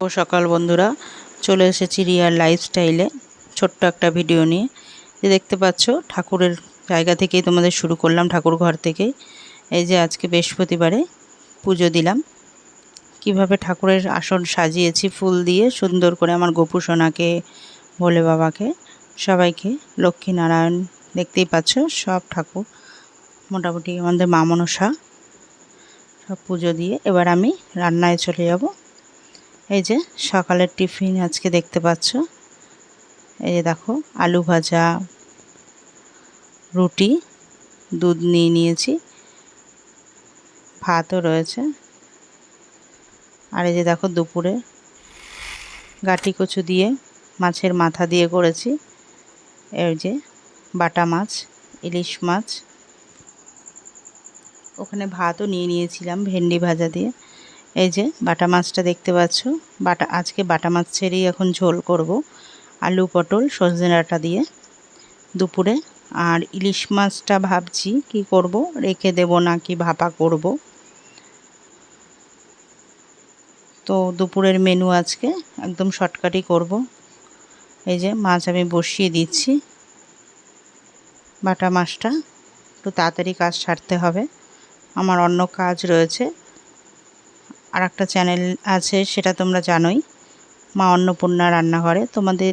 সকাল বন্ধুরা। চলে এসেছি রিয়ার লাইফস্টাইলে ছোট্ট একটা ভিডিও নিয়ে। যে দেখতে পাচ্ছ, ঠাকুরের জায়গা থেকেই তোমাদের শুরু করলাম, ঠাকুর ঘর থেকেই। এই যে আজকে বৃহস্পতিবারে পুজো দিলাম। কীভাবে ঠাকুরের আসন সাজিয়েছি, ফুল দিয়ে সুন্দর করে আমার গোপু সোনাকে, ভোলে বাবাকে, সবাইকে, লক্ষ্মী নারায়ণ, দেখতেই পাচ্ছ, সব ঠাকুর মোটামুটি আমাদের মা মনসা, সব পুজো দিয়ে এবার আমি রান্নায় চলে যাব। এই যে সকালের টিফিন আজকে দেখতে পাচ্ছ। এই যে দেখো, আলু ভাজা, রুটি, দুধ নিয়ে নিয়েছি, ভাতও রয়েছে। আর এই যে দেখো দুপুরে গাটি কচু দিয়ে মাছের মাথা দিয়ে করেছি। এই যে বাটা মাছ, ইলিশ মাছ। ওখানে ভাতও নিয়ে নিয়েছিলাম ভেন্ডি ভাজা দিয়ে। এই যে বাটা মাছটা দেখতে পাচ্ছ। বাটা, আজকে বাটা মাছ ছেড়েই এখন ঝোল করব। আলু পটল, সজনে ডাঁটা দিয়ে দুপুরে। আর ইলিশ মাছটা ভাবছি কি করব, রেখে দেব না কি ভাপা করব। তো দুপুরের মেনু আজকে একদম শর্টকাটই করব। এই যে মাছ আমি বসিয়ে দিচ্ছি। বাটা মাছটা, একটু তাড়াতাড়ি কাজ সারতে হবে। আমার অন্য কাজ রয়েছে। আর একটা চ্যানেল আছে, সেটা তোমরা জানোই। মা অন্নপূর্ণা রান্নাঘরে। তোমাদের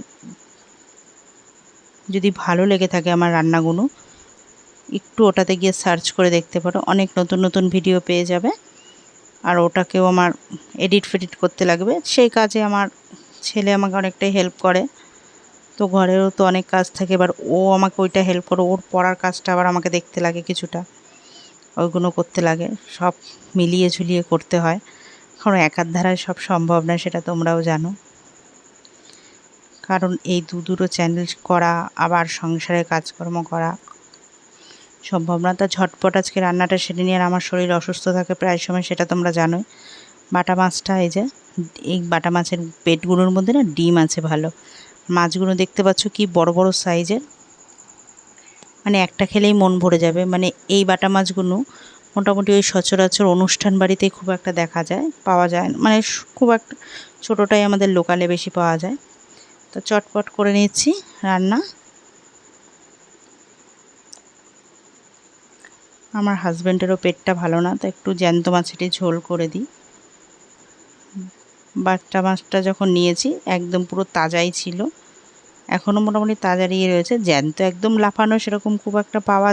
যদি ভালো লেগে থাকে আমার রান্নাগুলো, একটু ওটাতে গিয়ে সার্চ করে দেখতে পারো। অনেক নতুন নতুন ভিডিও পেয়ে যাবে। আর ওটাকেও আমার এডিট ফেডিট করতে লাগবে। সেই কাজে আমার ছেলে আমাকে অনেকটাই হেল্প করে। তো ঘরেরও তো অনেক কাজ থাকে। এবার ও আমাকে ওইটা হেল্প করে। ওর পড়ার কাজটা আবার আমাকে দেখতে লাগে কিছুটা। ওইগুলো করতে লাগে। সব মিলিয়ে ঝুলিয়ে করতে হয়। কারণ একার ধারায় সব সম্ভব না, সেটা তোমরাও জানো। কারণ এই দু দুটো চ্যানেল করা, আবার সংসারের কাজকর্ম করা সম্ভব না। তা ঝটপট আজকে রান্নাটা সেরে নিয়ে আর আমার শরীর অসুস্থ থাকে প্রায় সময়, সেটা তোমরা জানোই। বাটা মাছটা এই যে, এই বাটা মাছের পেটগুলোর মধ্যে না ডিম আছে ভালো। মাছগুলো দেখতে পাচ্ছ কি বড় বড় সাইজের মানে একটা খেলেই মন ভরে যাবে। মানে এই বাটা মাছগুলো মোটামুটি ওই সচরাচর অনুষ্ঠান বাড়িতে খুব একটা দেখা যায়, পাওয়া যায় মানে খুব একটা ছোটোটাই আমাদের লোকালে বেশি পাওয়া যায়। তো চটপট করে নিচ্ছি রান্না। আমার হাজব্যান্ডেরও পেটটা ভালো না, তো একটু জ্যান্ত মাছেরই ঝোল করে দিই। বাচ্চা মাছটা যখন নিয়েছি, একদম পুরো তাজাই ছিল। এখনও মোটামুটি তাজা দিয়ে রয়েছে, জ্যান্ত একদম লাফানো সেরকম খুব একটা পাওয়া